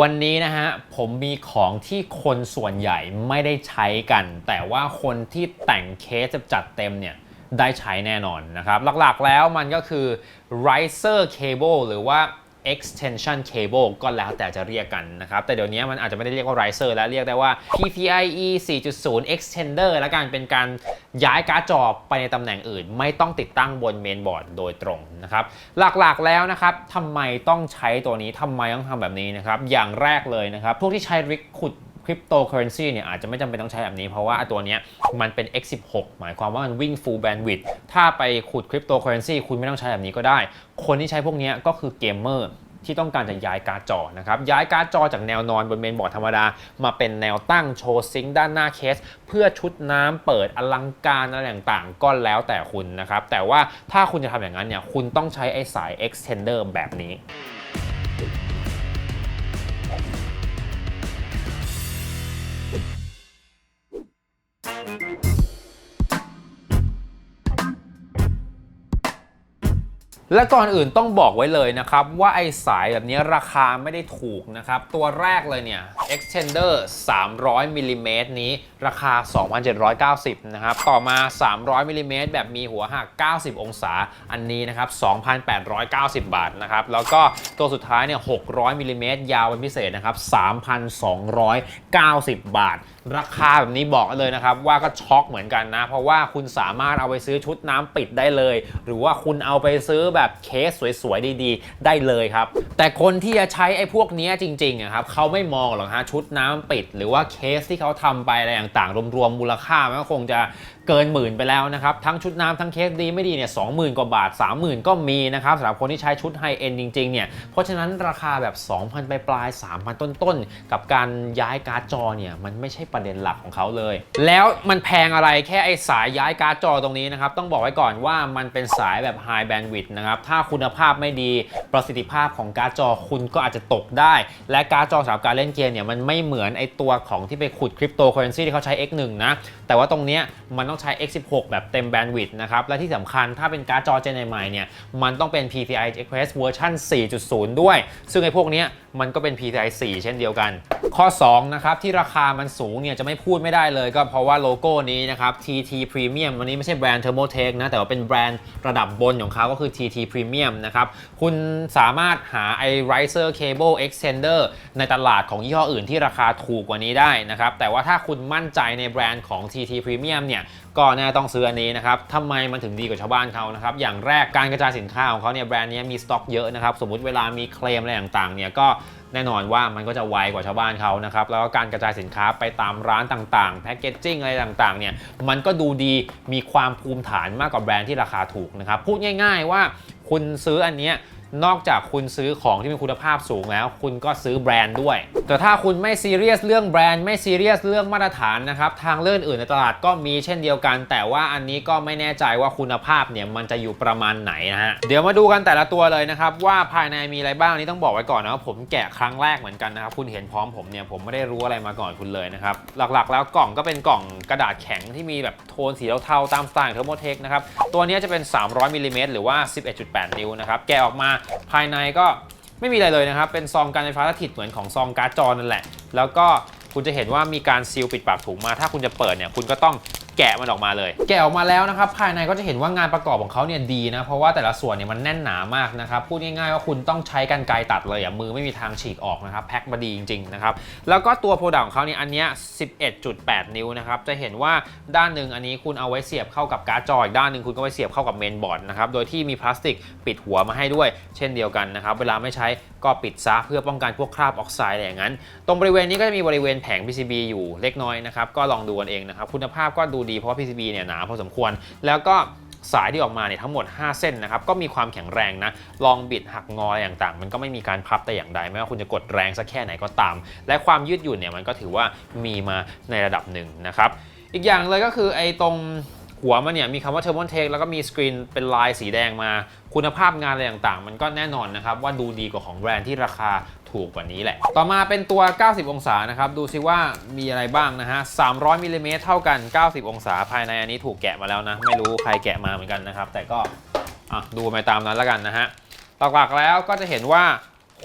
วันนี้นะฮะผมมีของที่คนส่วนใหญ่ไม่ได้ใช้กัน แต่ว่าคนที่แต่งเคสจะจัดเต็มเนี่ยได้ใช้แน่นอนนะครับ หลักๆแล้วมันก็คือ riser cable หรือว่า extension cable ก็แล้วแต่จะเรียกกันนะครับ แต่เดี๋ยวนี้มันอาจจะไม่ได้เรียกว่า riser แล้วเรียกได้ว่า PCIe 4.0 extender และกันเป็นการย้ายการ์ดจอไปในตำแหน่งอื่น ไม่ต้องติดตั้งบนเมนบอร์ดโดยตรงนะครับ หลักๆแล้วนะครับทำไมต้องใช้ตัวนี้ทำไมต้องทำแบบนี้นะครับ อย่างแรกเลยนะครับ พวกที่ใช้ริกขุด คริปโตเคอเรนซีเนี่ยอาจจะไม่จำเป็นต้องใช้แบบนี้ เพราะว่าตัวนี้มันเป็น x16 หมายความว่ามันวิ่ง full bandwidth ถ้าไปขุดคริปโตเคอเรนซีคุณไม่ต้องใช้แบบนี้ก็ได้ คนที่ใช้พวกนี้ก็คือเกมเมอร์ที่ต้องการจะย้ายการ์ดจอนะครับย้ายการ์ดจอจากแนวนอนบนเมนบอร์ดธรรมดา มาเป็นแนวตั้งโชว์ซิงค์ด้านหน้าเคส เพื่อชุดน้ำเปิดอลังการอะไรต่างๆ ก็แล้วแต่คุณนะครับ แต่ว่าถ้าคุณจะทำอย่างนั้นเนี่ยคุณต้องใช้ไอ้สาย extender แบบนี้ และก่อนอื่นต้องบอกไว้เลยนะครับ ว่าไอ้สายแบบนี้ราคาไม่ได้ถูกนะครับ ตัวแรกเลยเนี่ย extender 300มิลลิเมตรนี้ราคา 2,790 นะครับ ต่อมา 300มิลลิเมตรแบบมีหัวหัก 90 องศาอันนี้นะครับ 2,890 บาทนะครับ แล้วก็ตัวสุดท้ายเนี่ย 600มิลลิเมตรยาวเป็นพิเศษนะครับ 3,290 บาท ราคาแบบนี้บอกเลยนะครับว่าก็ช็อกเหมือนกันนะ เพราะว่าคุณสามารถเอาไปซื้อชุดน้ำปิดได้เลย หรือว่าคุณเอาไปซื้อแบบเคสสวยๆ ดีๆ ได้เลยครับ แต่คนที่จะใช้ไอ้พวกนี้จริงๆอะครับเขาไม่มองหรอกฮะชุดน้ำปิด หรือว่าเคสที่เขาทำไปอะไรต่างๆ รวมๆมูลค่ามันก็คงจะ เกินหมื่นไปแล้วนะครับ ทั้งชุดน้ำทั้งเคสดีไม่ดีเนี่ยสองหมื่นกว่าบาท 30,000 ก็มีนะครับสำหรับคนที่ใช้ชุดไฮเอ็นจริงๆเนี่ยเพราะฉะนั้นราคาแบบ 2,000ปลาย 3,000 ต้นๆ กับการย้ายการ์ดจอเนี่ยมันไม่ใช่ประเด็นหลักของเขาเลย แล้วมันแพงอะไรแค่ไอ้สายย้ายการ์ดจอตรงนี้นะครับ ต้องบอกไว้ก่อนว่ามันเป็นสายแบบ High Bandwidth นะครับถ้าคุณภาพไม่ดีประสิทธิภาพของการ์ดจอคุณก็อาจจะตกได้ และการ์ดจอสำหรับการเล่นเกมเนี่ยมันไม่เหมือนไอ้ตัวของที่ไปขุดคริปโตเคอเรนซีที่เขาใช้ X1 นะแต่ว่าตรงเนี้ยมันต้องใช้ X16 แบบเต็มแบนด์วิดต์นะครับ และที่สำคัญถ้าเป็นการ์ดจอเจนใหม่เนี่ย มันต้องเป็น PCI Express เวอร์ชัน4.0 ด้วย ซึ่งไอ้พวกนี้มันก็เป็น PCI 4 เช่นเดียวกัน ข้อ 2 นะครับ ที่ราคามันสูงเนี่ยจะไม่พูดไม่ได้เลยก็เพราะว่าโลโก้นี้นะครับ TT Premium วันนี้ไม่ใช่แบรนด์ Thermotech นะ แต่ว่าเป็นแบรนด์ระดับบนของเขาก็คือ TT Premium นะครับคุณสามารถหาไอ้ Riser Cable Extender ในตลาดของยี่ห้ออื่นที่ราคาถูกกว่านี้ได้นะครับแต่ว่าถ้าคุณมั่นใจในแบรนด์ของ TT Premium เนี่ย ก็แน่ต้องซื้ออันนี้นะครับทำไมมันถึงดีกว่าชาวบ้านเขานะครับ อย่างแรกการกระจายสินค้าของเขาเนี่ยแบรนด์นี้มีสต็อกเยอะนะครับ สมมุติเวลามีเคลมอะไรต่างๆ เนี่ยก็แน่นอนว่ามันก็จะไวกว่าชาวบ้านเขานะครับ แล้วก็การกระจายสินค้าไปตามร้านต่างๆ แพคเกจจิ้งอะไรต่างๆ เนี่ย มันก็ดูดี มีความภูมิฐานมากกว่าแบรนด์ที่ราคาถูกนะครับ พูดง่าย ๆ ว่าคุณซื้ออันเนี้ย นอกจากคุณซื้อของที่มีคุณภาพสูงแล้ว คุณก็ซื้อแบรนด์ด้วย แต่ถ้าคุณไม่ซีเรียสเรื่องแบรนด์ไม่ซีเรียสเรื่องมาตรฐานนะครับทางเลื่อนอื่นในตลาดก็มีเช่นเดียวกัน แต่ว่าอันนี้ก็ไม่แน่ใจว่าคุณภาพเนี่ยมันจะอยู่ประมาณไหนนะฮะเดี๋ยวมาดูกันแต่ละตัวเลยนะครับว่าภายในมีอะไรบ้างนี่ต้องบอกไว้ก่อนนะว่าผมแกะครั้งแรกเหมือนกันนะครับคุณเห็นพร้อมผมเนี่ยผมไม่ได้รู้อะไรมาก่อนคุณเลยนะครับหลักๆ แล้วกล่องก็เป็นกล่องกระดาษแข็งที่มีแบบโทนสีเทาๆตามสไตล์เทอร์โมเทคนะครับตัวนี้จะเป็น 300มิลลิเมตรหรือว่า 11.8 นิ้วนะครับแกะออกมาภายในก็ไม่มีอะไรเลยนะครับ เป็นซองการไฟฟ้าสถิตเหมือนของซองการ์ดจอนั่นแหละ แล้วก็คุณจะเห็นว่ามีการซีลปิดปากถุงมา ถ้าคุณจะเปิดเนี่ย คุณก็ต้อง แกะมันออกมาเลย แกะออกมาแล้วนะครับภายในก็จะเห็นว่างานประกอบของเขาเนี่ยดีนะเพราะว่าแต่ละส่วนเนี่ยมันแน่นหนามากนะครับพูดง่ายๆว่าคุณต้องใช้กันไกรตัดเลยอะมือไม่มีทางฉีกออกนะครับแพ็คมาดีจริงๆนะครับแล้วก็ตัวโปรดักต์ของเขาเนี่ยอันเนี้ย 11.8 นิ้วนะครับจะเห็นว่าด้านหนึ่งอันนี้คุณเอาไว้เสียบเข้ากับการ์ดจออีกด้านหนึ่งคุณก็ไว้เสียบเข้ากับเมนบอร์ดนะครับโดยที่มีพลาสติกปิดหัวมาให้ด้วย เช่นเดียวกันนะครับเวลาไม่ใช้ก็ปิดซะเพื่อป้องกันพวกคราบออกไซด์อะไรอย่างนั้น ตรงบริเวณนี้ก็จะมีบริเวณแผง PCB อยู่เล็กน้อยนะครับก็ลองดูกันเองนะครับคุณภาพก็ดูดีเพราะว่า PCB เนี่ยหนาพอสมควร แล้วก็สายที่ออกมาเนี่ยทั้งหมด 5 เส้นนะครับ ก็มีความแข็งแรงนะ ลองบิดหักงออะไรต่างๆ มันก็ไม่มีการพับแต่อย่างใด ไม่ว่าคุณจะกดแรงสักแค่ไหนก็ตาม และความยืดหยุ่นเนี่ยมันก็ถือว่ามีมาในระดับหนึ่งนะครับ อีกอย่างเลยก็คือไอ้ตรงหัวมันเนี่ยมีคำว่า Thermaltake แล้วก็มีสกรีนเป็นลายสีแดงมา คุณภาพงานอะไรต่างๆ มันก็แน่นอนนะครับว่าดูดีกว่าของแบรนด์ที่ราคา ถูกกว่านี้แหละ ต่อมาเป็นตัว 90 องศานะครับ ดูซิว่ามีอะไรบ้างนะฮะ 300มิลลิเมตรเท่ากัน 90 องศาภายในอันนี้ถูกแกะมาแล้วนะ ไม่รู้ใครแกะมาเหมือนกันนะครับ แต่ก็อะดูไปตามนั้นแล้วกันนะฮะ หลักๆแล้วก็จะเห็นว่า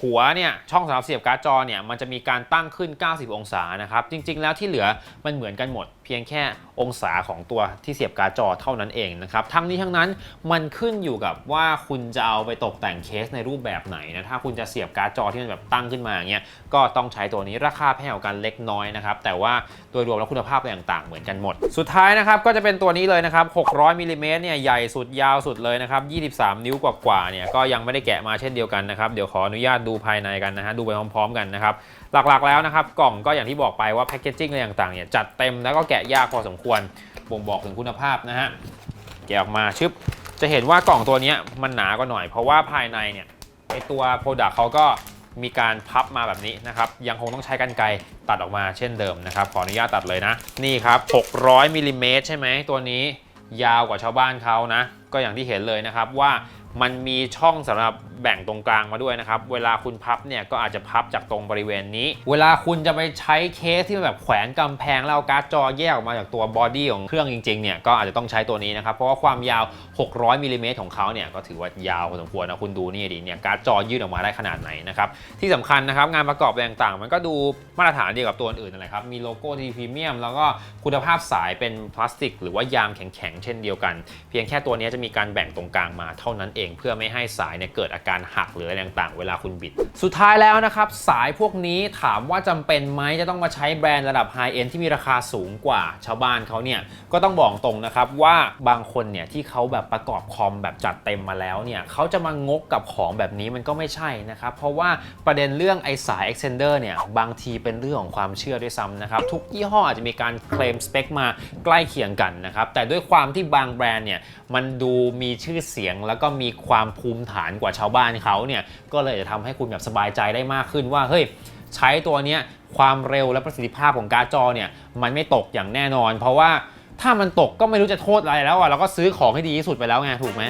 หัวเนี่ยช่องสำหรับเสียบการ์ดจอเนี่ยมันจะมีการตั้งขึ้น 90 องศานะครับ จริง ๆ แล้วที่เหลือมันเหมือนกันหมด พียงแค่องศาของตัวที่เสียบการ์ดจอเท่านั้นเองนะครับ ทั้งนี้ทั้งนั้นมันขึ้นอยู่กับว่าคุณจะเอาไปตกแต่งเคสในรูปแบบไหนนะ ถ้าคุณจะเสียบการ์ดจอที่มันแบบตั้งขึ้นมาอย่างเงี้ย ก็ต้องใช้ตัวนี้ราคาแพงกว่ากันเล็กน้อยนะครับ แต่ว่าโดยรวมแล้วคุณภาพอะไรต่างๆเหมือนกันหมด สุดท้ายนะครับก็จะเป็นตัวนี้เลยนะครับ 600มิลลิเมตรเนี่ยใหญ่สุดยาวสุดเลยนะครับ 23 นิ้วกว่าๆเนี่ยก็ยังไม่ได้แกะมาเช่นเดียวกันนะครับ เดี๋ยวขออนุญาตดูภายในกันนะฮะ ดูไปพร้อม ๆ กันนะครับ หลักๆแล้วนะครับ กล่องก็อย่างที่บอกไปว่าแพคเกจจิ้งอะไรต่างๆเนี่ยจัดเต็มแล้วก็แกะยากพอสมควรบ่งบอกถึงคุณภาพนะฮะแกะออกมาชึบจะเห็นว่ากล่องตัวนี้มันหนากว่าหน่อย เพราะว่าภายในเนี่ยไอตัวโปรดักเขาก็มีการพับมาแบบนี้นะครับ ยังคงต้องใช้กันไกรตัดออกมาเช่นเดิมนะครับ ขออนุญาตตัดเลยนะ นี่ครับ 600มิลลิเมตรใช่ไหมตัวนี้ยาวกว่าชาวบ้านเขานะ ก็อย่างที่เห็นเลยนะครับว่า มันมีช่องสำหรับแบ่งตรงกลางมาด้วยนะครับ เวลาคุณพับเนี่ยก็อาจจะพับจากตรงบริเวณนี้ เวลาคุณจะไปใช้เคสที่มันแบบแขวนกำแพงแล้วเอาการ์ดจอแยกออกมาจากตัวบอดี้ของเครื่องจริงๆเนี่ยก็อาจจะต้องใช้ตัวนี้นะครับ เพราะว่าความยาว 600มิลลิเมตรของเขาเนี่ยก็ถือว่ายาวพอสมควรนะคุณดูนี่ดิเนี่ยการ์ดจอยืดออกมาได้ขนาดไหนนะครับที่สำคัญนะครับงานประกอบต่างๆ มันก็ดูมาตรฐานเดียวกับตัวอื่นนั่นแหละครับมีโลโก้ที่พรีเมียมแล้วก็คุณภาพสายเป็นพลาสติก หรือว่ายางแข็งๆเช่นเดียวกัน เพียงแค่ตัวนี้จะมีการแบ่งตรงกลางมาเท่านั้นเองเพื่อไม่ให้สายเนี่ยเกิดอาการหักหรืออะไรต่างๆ เวลาคุณบิด สุดท้ายแล้วนะครับ สายพวกนี้ถามว่าจำเป็นไหมจะต้องมาใช้แบรนด์ระดับไฮเอ็นที่มีราคาสูงกว่าชาวบ้านเขาเนี่ยก็ต้องบอกตรงนะครับว่าบางคนเนี่ยที่เขาแบบประกอบคอมแบบจัดเต็มมาแล้วเนี่ยเขาจะมางกกับของแบบนี้มันก็ไม่ใช่นะครับเพราะว่าประเด็นเรื่องไอสาย extender เนี่ยบางทีเป็นเรื่องของความเชื่อด้วยซ้ำนะครับทุกยี่ห้ออาจจะมีการเคลมสเปคมาใกล้เคียงกันนะครับแต่ด้วยความที่บางแบรนด์เนี่ยมันดูมีชื่อเสียงแล้วก็มีความภูมิฐานกว่าชาวบ้านเขาเนี่ยก็เลยจะทำให้คุณแบบสบายใจได้มากขึ้นว่าเฮ้ยใช้ตัวเนี้ยความเร็วและประสิทธิภาพของการ์ดจอเนี่ยมันไม่ตกอย่างแน่นอน เพราะว่าถ้ามันตกก็ไม่รู้จะโทษอะไรแล้วอะเราก็ซื้อของให้ดีที่สุดไปแล้วไงถูกไหม